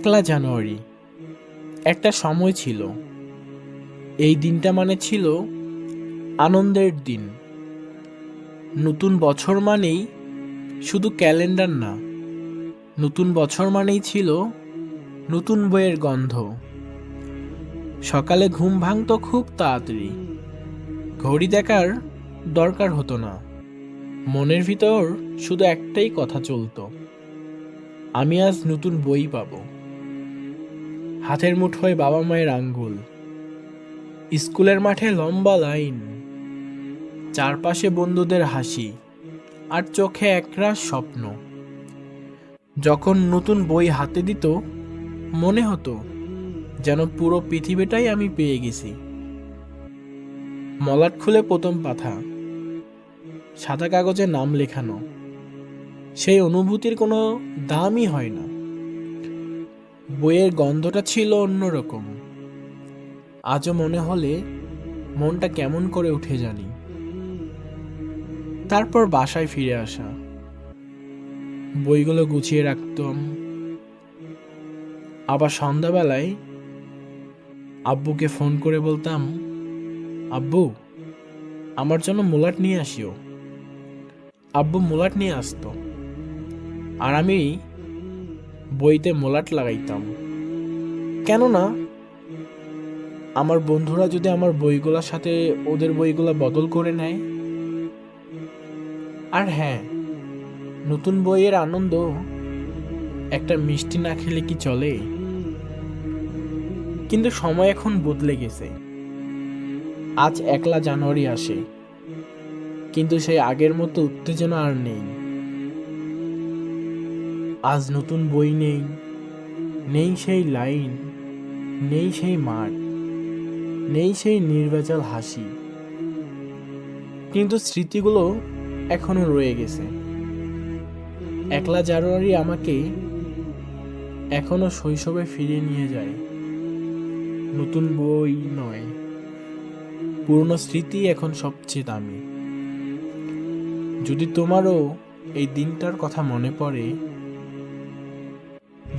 একলা জানুয়ারি। একটা সময় ছিল। এই দিনটা মানে ছিল আনন্দের দিন। নতুন বছর মানেই শুধু ক্যালেন্ডার না, নতুন বছর মানেই ছিল নতুন বইয়ের গন্ধ। সকালে ঘুম ভাঙতো খুব তাড়াতাড়ি। ঘড়ি দেখার দরকার হতো না। মনের ভিতর শুধু একটাই কথা চলতো, আমি আজ নতুন বই পাবো। হাতের মুঠোয় বাবা মায়ের আঙ্গুল। স্কুলের মাঠে লম্বা লাইন। চারপাশে বন্ধুদের হাসি আর চোখে একরাশ স্বপ্ন। যখন নতুন বই হাতে দিত, মনে হতো যেন পুরো পৃথিবীটাই আমি পেয়ে গেছি। মলাট খুলে প্রথম পাথা সাদা কাগজে নাম লেখানো। সেই অনুভূতির কোনো দামই হয় না। বইয়ের গন্ধটা ছিল অন্যরকম। আজও মনে হলে মনটা কেমন করে উঠে জানি। তারপর বাসায় ফিরে আসা। বইগুলো গুছিয়ে রাখতাম। আবার সন্ধ্যাবেলায় আব্বুকে ফোন করে বলতাম, আব্বু, আমার জন্য মোলাট নিয়ে আসিও। আব্বু মোলাট নিয়ে আসতো। আর আমি বইতে মোলাট লাগাইতাম। কেননা, আমার বন্ধুরা যদি আমার বইগুলোর সাথে ওদের বইগুলো বদল করে নেয়। আর হ্যাঁ নতুন বইয়ের আনন্দ, একটা মিষ্টি না খেলে কি চলে? কিন্তু সময় এখন বদলে গেছে। আজ একলা জানুয়ারি আসে, কিন্তু সেই আগের মতো উত্তেজনা আর নেই। আজ নতুন বই নেই। নেই সেই লাইন, নেই সেই মাঠ, নেই সেই নির্বেচাল হাসি। কিন্তু স্মৃতিগুলো এখনও রয়ে গেছে। একলা জানুয়ারি আমাকে এখনও শৈশবে ফিরিয়ে নিয়ে যায়। নতুন বই নয়, পুরনো স্মৃতি এখন সবচেয়ে দামি। যদি তোমারও এই দিনটার কথা মনে পড়ে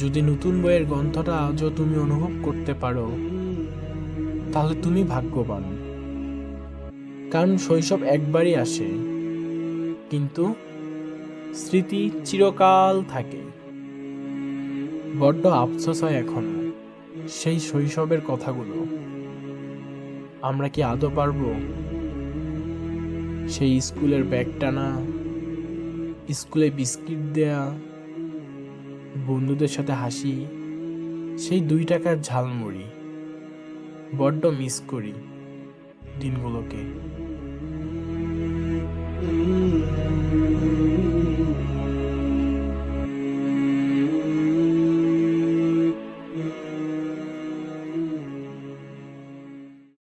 যদি নতুন বইয়ের গন্ধটা আজও তুমি অনুভব করতে পারো, তাহলে তুমি ভাগ্যবান। কারণ শৈশব একবারই আসে, কিন্তু স্মৃতি চিরকাল থাকে। বড্ড আফসোস হয় এখন সেই শৈশবের কথাগুলো। আমরা কি আদৌ পারব? সেই স্কুলের ব্যাগ টানা, স্কুলে বিস্কিট দেয়া বন্ধুদের সাথে হাসি সেই দুই টাকার ঝালমুড়ি বড্ড মিস করি দিনগুলোকে।